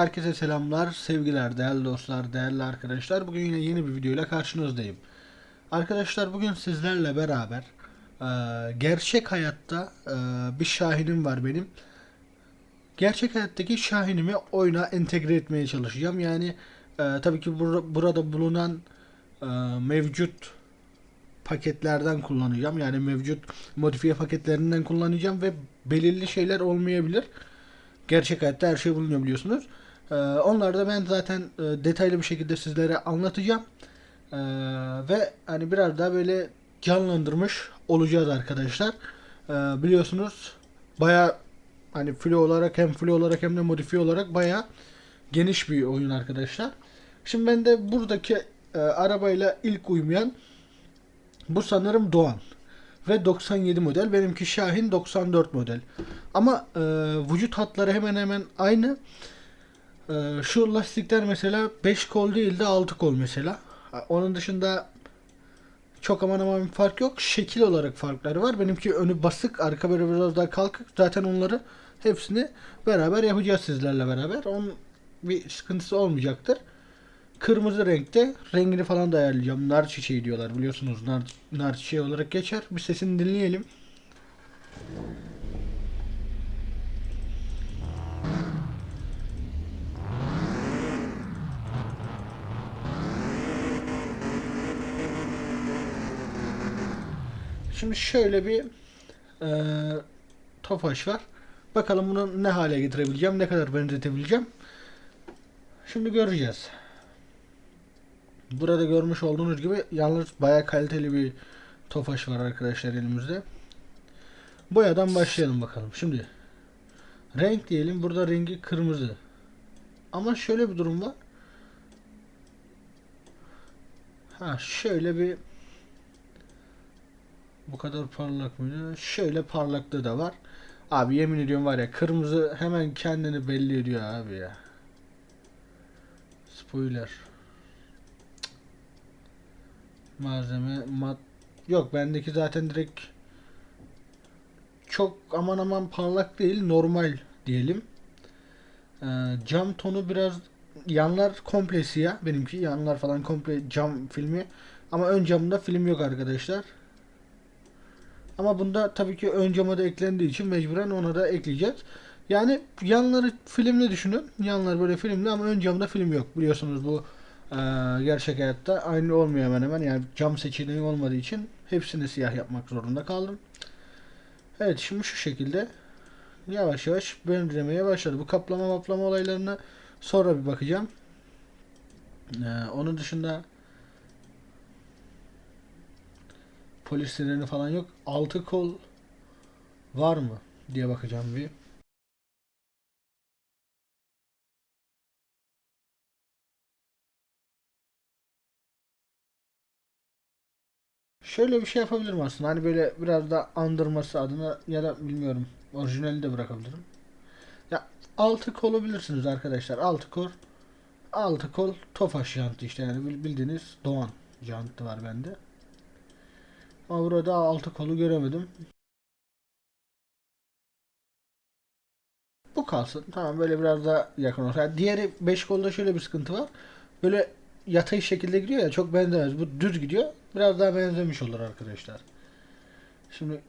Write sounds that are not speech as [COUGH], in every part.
Herkese selamlar, sevgiler, değerli dostlar, değerli arkadaşlar. Bugün yine yeni bir videoyla karşınızdayım. Arkadaşlar bugün sizlerle beraber e, gerçek hayatta e, bir Şahin'im var benim. Gerçek hayattaki Şahin'imi oyuna entegre etmeye çalışacağım. Yani e, tabii ki bur- burada bulunan e, mevcut paketlerden kullanacağım. Yani mevcut modifiye paketlerinden kullanacağım ve belirli şeyler olmayabilir. Gerçek hayatta her şey bulunuyor biliyorsunuz. Ee, onları da ben zaten e, detaylı bir şekilde sizlere anlatacağım. Ee, ve hani biraz daha böyle canlandırmış olacağız arkadaşlar. Ee, biliyorsunuz baya hani filo olarak hem filo olarak hem de modifiye olarak baya geniş bir oyun arkadaşlar. Şimdi ben de buradaki e, arabayla ilk uymayan bu sanırım Doğan. Ve 97 model. Benimki Şahin 94 model. Ama e, vücut hatları hemen hemen aynı. E, şu lastikler mesela 5 kol değil de 6 kol mesela. Onun dışında çok aman aman bir fark yok. Şekil olarak farkları var. Benimki önü basık, arka böyle biraz daha kalkık. Zaten onları hepsini beraber yapacağız sizlerle beraber. Onun bir sıkıntısı olmayacaktır. Kırmızı renkte rengini falan da ayarlayacağım. Nar çiçeği diyorlar biliyorsunuz. Nar, nar çiçeği olarak geçer. Bir sesini dinleyelim. Şimdi şöyle bir eee Tofaş var. Bakalım bunu ne hale getirebileceğim, ne kadar benzetebileceğim. Şimdi göreceğiz. Burada görmüş olduğunuz gibi yalnız bayağı kaliteli bir Tofaş var arkadaşlar elimizde. Boyadan başlayalım bakalım. Şimdi renk diyelim. Burada rengi kırmızı. Ama şöyle bir durum var. Ha şöyle bir bu kadar parlak mıydı? Şöyle parlaklığı da var. Abi yemin ediyorum var ya kırmızı hemen kendini belli ediyor abi ya. Spoiler. Malzeme mat yok bendeki zaten direkt çok aman aman parlak değil normal diyelim. Ee, cam tonu biraz yanlar komple siyah benimki yanlar falan komple cam filmi ama ön camında film yok arkadaşlar. Ama bunda tabii ki ön cama da eklendiği için mecburen ona da ekleyeceğiz. Yani yanları filmli düşünün. Yanlar böyle filmli ama ön camda film yok. Biliyorsunuz bu e, gerçek hayatta aynı olmuyor hemen hemen. Yani cam seçeneği olmadığı için hepsini siyah yapmak zorunda kaldım. Evet şimdi şu şekilde yavaş yavaş benzemeye başladı. Bu kaplama maplama olaylarına sonra bir bakacağım. E, onun dışında polis sireni falan yok. Altı kol var mı diye bakacağım bir. Şöyle bir şey yapabilirim aslında. Hani böyle biraz da andırması adına ya da bilmiyorum. Orijinali de bırakabilirim. Ya altı kol olabilirsiniz arkadaşlar. Altı kol altı kol Tofaş jantı işte yani bil- bildiğiniz Doğan jantı var bende. Ama burada altı kolu göremedim. Bu kalsın. Tamam böyle biraz daha yakın olsa. Yani diğeri 5 kolda şöyle bir sıkıntı var. Böyle yatay şekilde gidiyor ya çok benzemez. Bu düz gidiyor. Biraz daha benzemiş olur arkadaşlar. Şimdi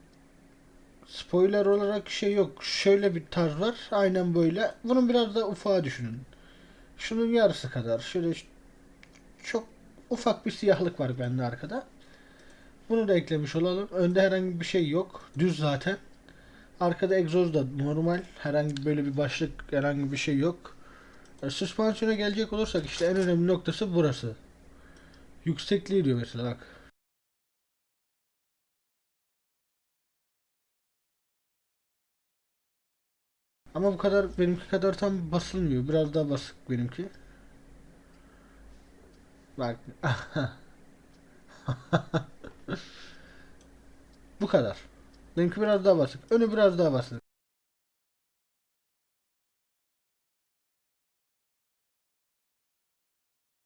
spoiler olarak şey yok. Şöyle bir tarz var. Aynen böyle. Bunun biraz daha ufağa düşünün. Şunun yarısı kadar. Şöyle çok ufak bir siyahlık var bende arkada. Bunu da eklemiş olalım. Önde herhangi bir şey yok. Düz zaten. Arkada egzoz da normal. Herhangi böyle bir başlık herhangi bir şey yok. E, Süspansiyona gelecek olursak işte en önemli noktası burası. Yüksekliği diyor mesela bak. Ama bu kadar benimki kadar tam basılmıyor. Biraz daha basık benimki. Bak. [LAUGHS] [LAUGHS] bu kadar. Benimki biraz daha basık. Önü biraz daha basık.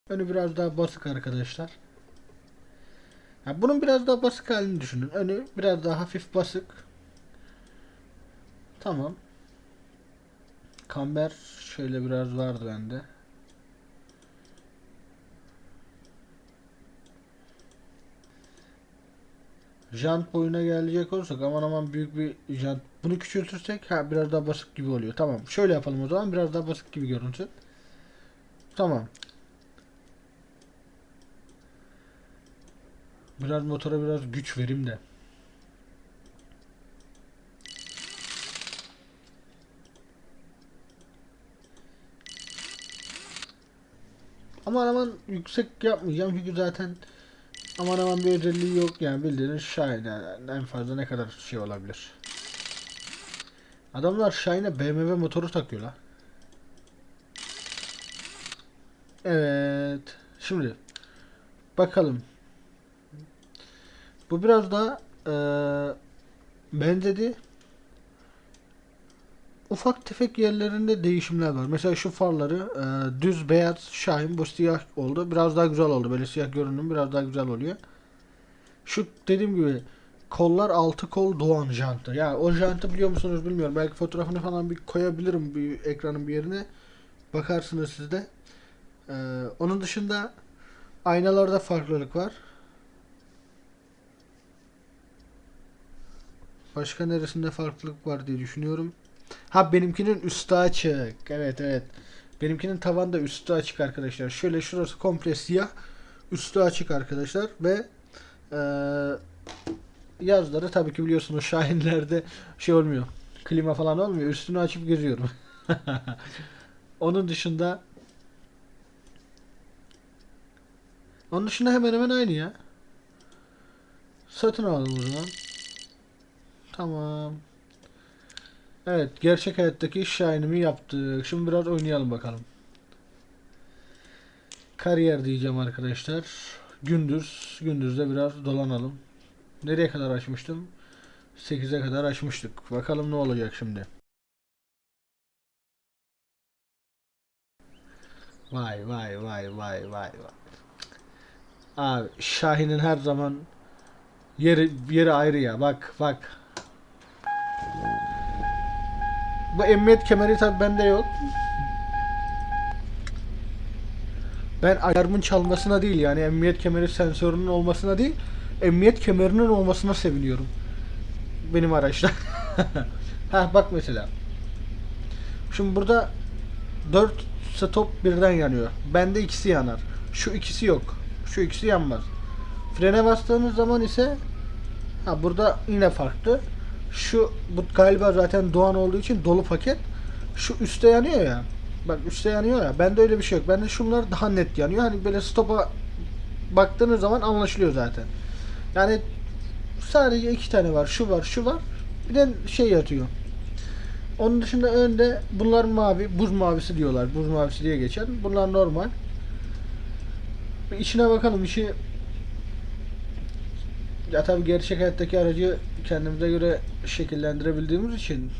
Önü biraz daha basık arkadaşlar. Ya bunun biraz daha basık halini düşünün. Önü biraz daha hafif basık. Tamam. Kamber şöyle biraz vardı bende. Jant boyuna gelecek olursak aman aman büyük bir jant. Bunu küçültürsek ha biraz daha basit gibi oluyor. Tamam. Şöyle yapalım o zaman biraz daha basit gibi görünsün. Tamam. Biraz motora biraz güç verim de. Aman aman yüksek yapmayacağım çünkü zaten aman aman bir özelliği yok yani bildiğiniz Shine en fazla ne kadar şey olabilir. Adamlar Shine'e BMW motoru takıyorlar. Evet. Şimdi bakalım. Bu biraz daha eee benzedi. Ufak tefek yerlerinde değişimler var. Mesela şu farları eee, düz beyaz Şahin bu siyah oldu. Biraz daha güzel oldu. Böyle siyah görünüm biraz daha güzel oluyor. Şu dediğim gibi kollar altı kol Doğan jantı. Ya o jantı biliyor musunuz bilmiyorum. Belki fotoğrafını falan bir koyabilirim bir ekranın bir yerine. Bakarsınız siz de. Eee, onun dışında aynalarda farklılık var. Başka neresinde farklılık var diye düşünüyorum. Ha benimkinin üstü açık. Evet evet. Benimkinin tavan da üstü açık arkadaşlar. Şöyle şurası komple siyah. Üstü açık arkadaşlar ve eee, yazları tabii ki biliyorsunuz Şahinlerde şey olmuyor. Klima falan olmuyor. Üstünü açıp geziyorum. [LAUGHS] Onun dışında onun dışında hemen hemen aynı ya. Satın alalım o zaman. Tamam. Evet, gerçek hayattaki Shine'imi yaptık. Şimdi biraz oynayalım bakalım. Kariyer diyeceğim arkadaşlar. Gündüz, gündüzde biraz dolanalım. Nereye kadar açmıştım? 8'e kadar açmıştık. Bakalım ne olacak şimdi. Vay vay vay vay vay vay. Abi Şahin'in her zaman yeri yeri ayrı ya. Bak bak. Bu emniyet kemeri tabi bende yok. Ben alarmın çalmasına değil yani emniyet kemeri sensörünün olmasına değil, emniyet kemerinin olmasına seviniyorum. Benim araçta. [LAUGHS] ha bak mesela. Şimdi burada 4 stop birden yanıyor. Bende ikisi yanar. Şu ikisi yok. Şu ikisi yanmaz. Frene bastığınız zaman ise ha burada yine farklı. Şu bu galiba zaten Doğan olduğu için dolu paket. Şu üstte yanıyor ya. Bak üstte yanıyor ya. Bende öyle bir şey yok. Bende şunlar daha net yanıyor. Hani böyle stopa baktığınız zaman anlaşılıyor zaten. Yani sadece iki tane var. Şu var, şu var. Bir de şey yatıyor. Onun dışında önde bunlar mavi, buz mavisi diyorlar. Buz mavisi diye geçer. Bunlar normal. Bir bakalım. İçi ya tabii gerçek hayattaki aracı kendimize göre şekillendirebildiğimiz için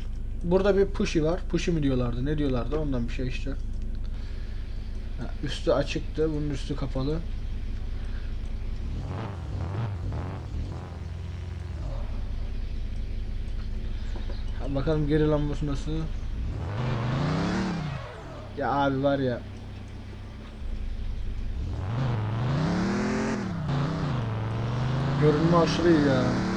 burada bir pushy var. Pushy mi diyorlardı? Ne diyorlardı? Ondan bir şey işte. Ha, üstü açıktı. Bunun üstü kapalı. Ha, bakalım geri lambası nasıl? Ya abi var ya. Görünme aşırı iyi ya.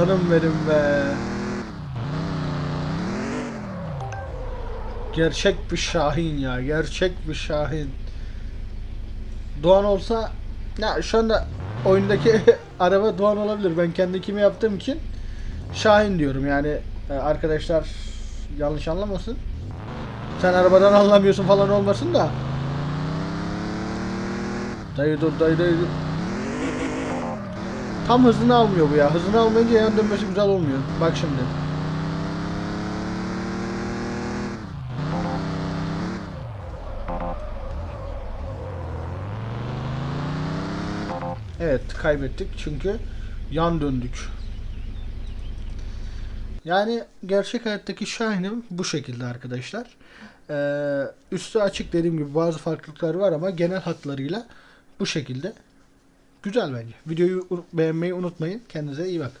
Aslanım benim be. Gerçek bir şahin ya. Gerçek bir şahin. Doğan olsa ya şu anda oyundaki [LAUGHS] araba Doğan olabilir. Ben kendi kimi yaptığım için Şahin diyorum yani e, arkadaşlar yanlış anlamasın. Sen arabadan anlamıyorsun falan olmasın da. Dayı dur dayı dayı dur. Tam hızını almıyor bu ya. Hızını almayınca yan dönmesi güzel olmuyor. Bak şimdi. Evet kaybettik çünkü yan döndük. Yani gerçek hayattaki Şahin'im bu şekilde arkadaşlar. Ee, üstü açık dediğim gibi bazı farklılıklar var ama genel hatlarıyla bu şekilde. Güzel bence. Videoyu beğenmeyi unutmayın. Kendinize iyi bakın.